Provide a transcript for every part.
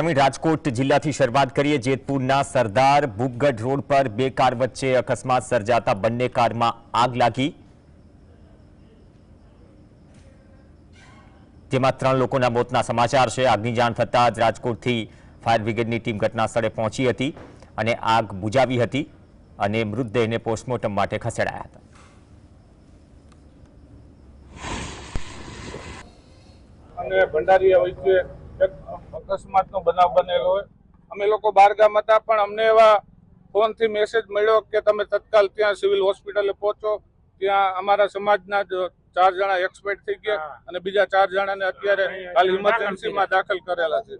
અમે રાજકોટ જિલ્લાથી શરૂઆત કરીએ. જેતપુરના સરદાર ભૂપગઢ રોડ પર બે કાર વચ્ચે અકસ્માત સર્જાતા બંને કારમાં આગ લાગી. જેમાં ત્રણ લોકોના મોતના સમાચાર છે. આગની જાણ થતાં જ રાજકોટથી ફાયર બ્રિગેડની ટીમ ઘટના સ્થળે પહોંચી હતી અને આગ બુજાવી હતી અને મૃતદેહને પોસ્ટમોર્ટમ માટે ખસેડાયા હતા. અને ભંડારીયા વચ્ચે એક અકસ્માતનો બનાવ બનેલો હોય. અમે લોકો બહારગામ હતા પણ અમને એવા ફોનથી મેસેજ મળ્યો કે તમે તત્કાલ ત્યાં સિવિલ હોસ્પિટલે પહોંચો. ત્યાં અમારા સમાજના જ ચાર જણા એક્સપાયર થઈ ગયા અને બીજા ચાર જણાને અત્યારે હાલ ઇમરજન્સીમાં દાખલ કરેલા છે.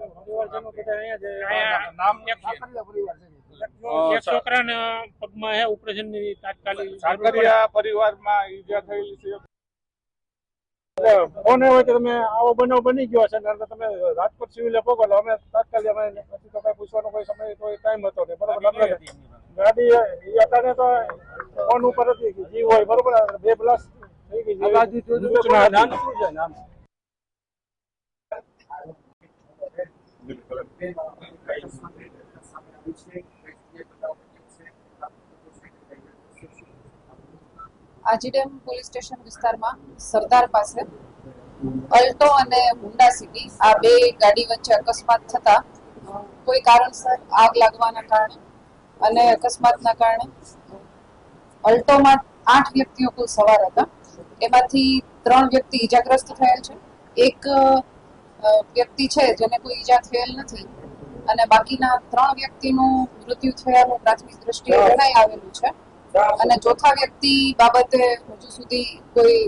નામ એક પગમાં હે તાત્કાલિક સાકરિયા પરિવારમાં ઈજા થયેલી છે. ફોન એવો કે તમે આવો બનાવ બની ગયો છે ને તમે રાજકોટ સિવિલે પોગો અમે તાત્કાલિક અમે પછી તો કઈ પૂછવાનો કોઈ સમય કોઈ ટાઈમ હતો નહીં. બરોબર? ગાડી એ અત્યારે તો ફોન ઉપર હતી કે જીવ હોય. બરોબર? બે પ્લસ થઈ ગઈ. છે. સૂચના આજીડેમ પોલીસ સ્ટેશન વિસ્તારમાં સરદાર પાસે અલ્ટો અને હુન્ડા સિટી આ બે ગાડી વચ્ચે અકસ્માત થતા કોઈ કારણસર આગ લાગવાના કારણે અને અકસ્માતના કારણે અલ્ટોમાં આઠ વ્યક્તિઓ કુલ સવાર હતા. એમાંથી ત્રણ વ્યક્તિ ઈજાગ્રસ્ત થયેલ છે. એક વ્યક્તિ છે જેને કોઈ ઈજા થયેલ નથી અને બાકીના ત્રણ વ્યક્તિનું મૃત્યુ થયાનું પ્રાથમિક દ્રષ્ટિએ જણાઈ આવેલું છે. અને ચોથા વ્યક્તિ બાબતે હજુ સુધી કોઈ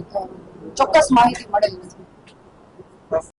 ચોક્કસ માહિતી મળેલ નથી.